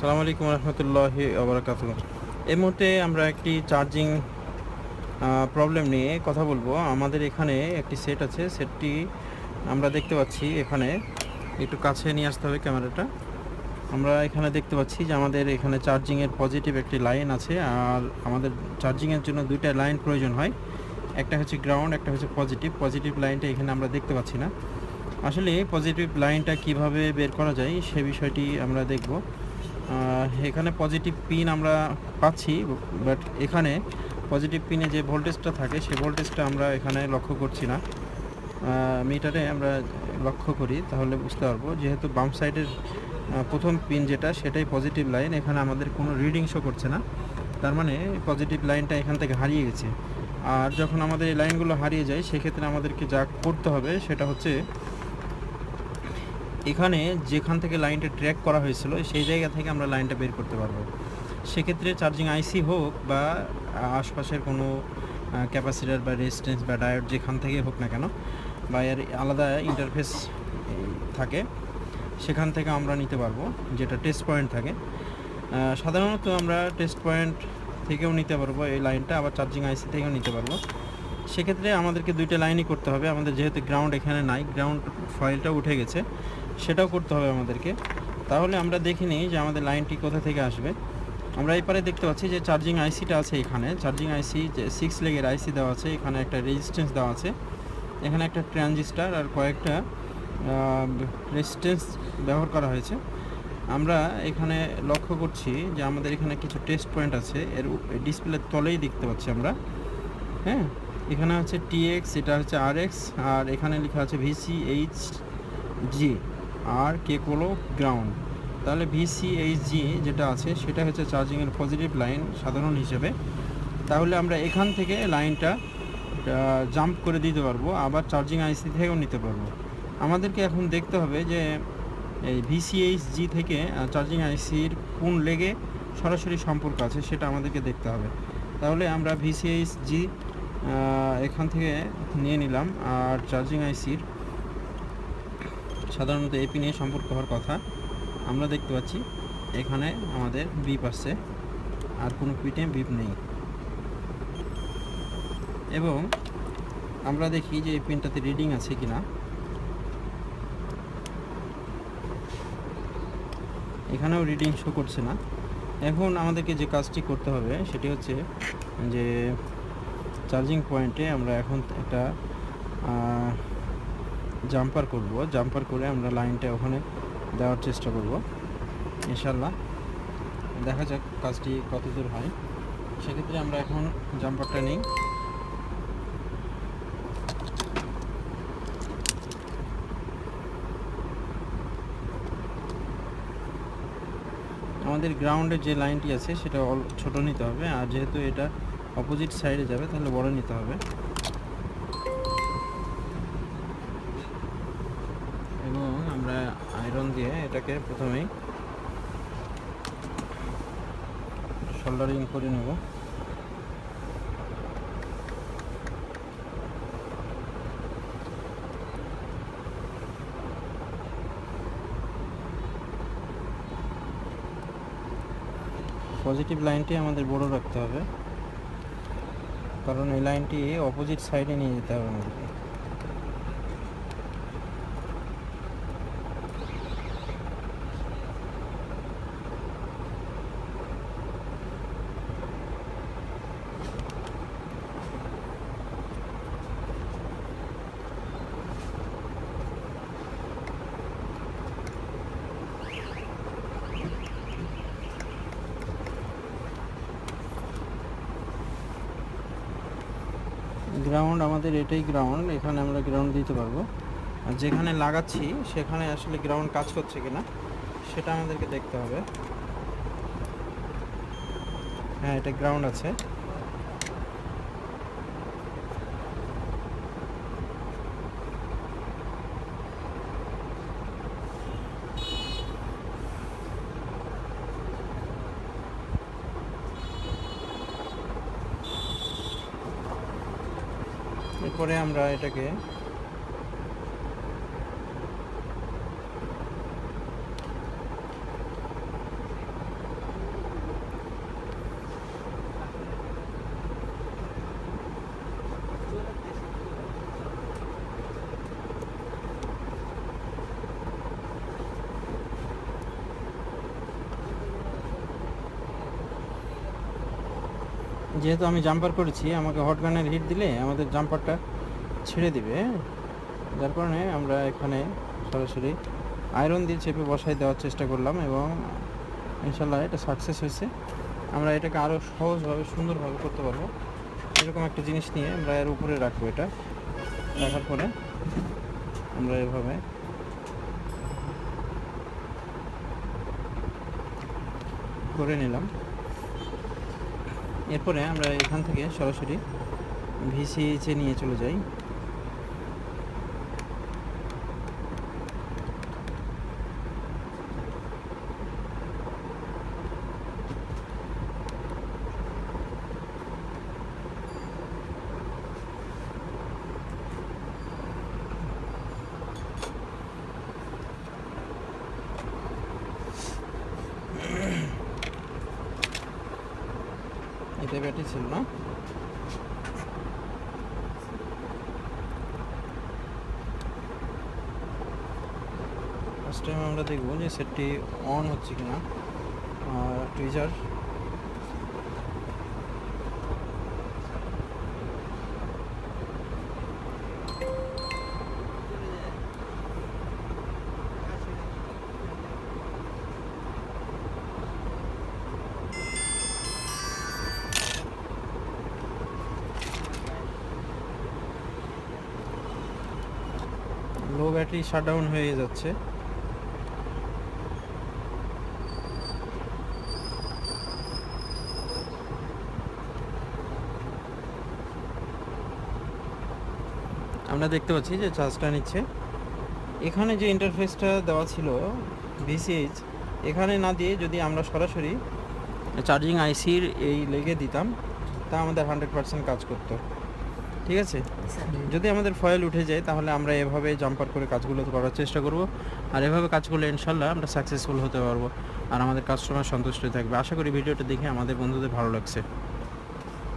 সালামু আলাইকুম রহমতুল্লাহি আবরাকাত এই মুহূর্তে আমরা একটি চার্জিং প্রবলেম নিয়ে কথা বলব। আমাদের এখানে একটি সেট আছে। সেটটি আমরা দেখতে পাচ্ছি এখানে। একটু কাছে নিয়ে আসতে হবে ক্যামেরাটা। আমরা এখানে দেখতে পাচ্ছি যে আমাদের এখানে চার্জিংয়ের পজিটিভ একটি লাইন আছে। আর আমাদের চার্জিংয়ের জন্য দুইটা লাইন প্রয়োজন হয়। একটা হচ্ছে গ্রাউন্ড একটা হচ্ছে পজিটিভ পজিটিভ লাইনটা এখানে আমরা দেখতে পাচ্ছি না। আসলে পজিটিভ লাইনটা কীভাবে বের করা যায় সে বিষয়টি আমরা দেখব। এখানে পজিটিভ পিন আমরা পাচ্ছি বাট এখানে পজিটিভ পিনে যে ভোল্টেজটা থাকে, সেই ভোল্টেজটা আমরা এখানে লক্ষ্য করছি না। মিটারে আমরা লক্ষ্য করি, তাহলে বুঝতে পারব। যেহেতু বাম সাইডের প্রথম পিন যেটা, সেটাই পজিটিভ লাইন এখানে আমাদের কোনো রিডিং শো করছে না। তার মানে পজিটিভ লাইনটা এখান থেকে হারিয়ে গেছে। আর যখন আমাদের এই লাইনগুলো হারিয়ে যায়, সেক্ষেত্রে আমাদেরকে যা করতে হবে, সেটা হচ্ছে এখানে যেখান থেকে লাইনটা ট্র্যাক করা হয়েছিল, সেই জায়গা থেকে আমরা লাইনটা বের করতে পারব। সেক্ষেত্রে চার্জিং আইসি হোক বা আশপাশের কোনো ক্যাপাসিটার বা রেজিস্ট্যান্স বা ডায়োড যেখান থেকে হোক না কেন, বা এর আলাদা ইন্টারফেস থাকে, সেখান থেকে আমরা নিতে পারব, যেটা টেস্ট পয়েন্ট থাকে। সাধারণত আমরা টেস্ট পয়েন্ট থেকেও নিতে পারব এই লাইনটা, আবার চার্জিং আইসি থেকেও নিতে পারব। সেক্ষেত্রে আমাদেরকে দুইটা লাইনই করতে হবে, আমাদের যেহেতু গ্রাউন্ড এখানে নাই গ্রাউন্ড ফাইলটা উঠে গেছে। সেটাও করতে হবে আমাদেরকে। তাহলে আমরা দেখে নিই যে আমাদের লাইনটি কোথা থেকে আসবে। আমরা এপারে দেখতে পাচ্ছি যে চার্জিং আইসিটা আছে এখানে। চার্জিং আইসি যে সিক্স লেগের আইসি দেওয়া আছে, এখানে একটা রেজিস্ট্যান্স দেওয়া আছে। এখানে একটা ট্রানজিস্টার আর কয়েকটা রেজিস্ট্যান্স ব্যবহার করা হয়েছে। আমরা এখানে লক্ষ্য করছি যে আমাদের এখানে কিছু টেস্ট পয়েন্ট আছে। এর ডিসপ্লের তলেই দেখতে পাচ্ছি আমরা। হ্যাঁ? এখানে হচ্ছে টিএক্স এটা হচ্ছে আর আর এখানে লেখা আছে ভিসিএইচ জি আর কে কোলো গ্রাউন্ড তাহলে ভিসিএইচ জি যেটা আছে, সেটা হচ্ছে চার্জিংয়ের পজিটিভ লাইন সাধারণ হিসেবে। তাহলে আমরা এখান থেকে লাইনটা জাম্প করে দিতে পারব, আবার চার্জিং আইসি থেকেও নিতে পারব। আমাদেরকে এখন দেখতে হবে যে, এই ভিসিএইচ জি থেকে চার্জিং আইসির কোন লেগে সরাসরি সম্পর্ক আছে, সেটা আমাদেরকে দেখতে হবে। তাহলে আমরা ভিসিএইচ জি এখান থেকে নিয়ে নিলাম, আর চার্জিং আইসির সাধারণত এপি নিয়ে সম্পর্ক হওয়ার কথা। আমরা দেখতে পাচ্ছি এখানে আমাদের বিপ আছে আর কোনো পিটে বিপ নেই। এবং আমরা দেখি যে এই পিনটাতে রিডিং আছে কিনা। এখানেও রিডিং শো করছে না। এখন আমাদেরকে যে কাজটি করতে হবে, সেটি হচ্ছে যে চার্জিং পয়েন্টে আমরা এখন একটা জাম্পার করব। জাম্পার করে আমরা লাইনটা ওখানে দেওয়ার চেষ্টা করব। ইনশাল্লাহ দেখা যাক কাজটি কত দূর হয়। সেক্ষেত্রে আমরা এখন জাম্পারটা নিই। আমাদের গ্রাউন্ডে যে লাইনটি আছে, সেটা ছোট নিতে হবে। আর যেহেতু এটা অপোজিট সাইডে যাবে, তাহলে বড় নিতে হবে। আমরা আয়রন দিয়ে এটাকে প্রথমেই সোল্ডারিং করে নেব। পজিটিভ লাইনটি আমাদের বড় রাখতে হবে। কারণ এই লাইনটি অপোজিট সাইডে নিয়ে যেতে হবে আমাদেরকে। গ্রাউন্ড আমাদের এটাই গ্রাউন্ড এখানে আমরা গ্রাউন্ড দিতে পারব। আর যেখানে লাগাচ্ছি, সেখানে আসলে গ্রাউন্ড কাজ করছে কিনা, সেটা আমাদেরকে দেখতে হবে। হ্যাঁ এটা গ্রাউন্ড আছে। এরপরে আমরা এটাকে যেহেতু আমি জাম্পার করেছি, আমাকে হট গানের হিট দিলে আমাদের জাম্পারটা ছেড়ে দিবে হ্যাঁ? যার কারণে আমরা এখানে সরাসরি আয়রন দিয়ে চেপে বসাই দেওয়ার চেষ্টা করলাম এবং ইনশাল্লাহ এটা সাকসেস হয়েছে। আমরা এটাকে আরও সহজভাবে, সুন্দরভাবে করতে পারব। এরকম একটা জিনিস নিয়ে আমরা এর উপরে রাখব এটা। রাখার পরে আমরা এভাবে করে নিলাম। এরপরে আমরা এখান থেকে সরাসরি ভিসিএইচে নিয়ে চলে যাই। এটা ছিল না। ফার্স্ট টাইম আমরা দেখব যে সেটটি অন হচ্ছে কিনা। আর টুইজার লো ব্যাটারি শাটডাউন হয়ে যাচ্ছে। আমরা দেখতে পাচ্ছি যে চার্জটা নিচ্ছে। এখানে যে ইন্টারফেসটা দেওয়া ছিল ভিসিএইচ এখানে না দিয়ে যদি আমরা সরাসরি চার্জিং আইসির এই লেগে দিতাম, তা আমাদের হান্ড্রেড পার্সেন্ট কাজ করতো। ঠিক আছে? যদি আমাদের ফয়েল উঠে যায় তাহলে আমরা এভাবে জাম্পার করে কাজগুলো করার চেষ্টা করব। আর এভাবে কাজ করলে ইনশাল্লাহ আমরা সাকসেসফুল হতে পারব। আর আমাদের কাস্টমার সন্তুষ্ট থাকবে। আশা করি ভিডিওটা দেখে আমাদের বন্ধুদের ভালো লাগছে।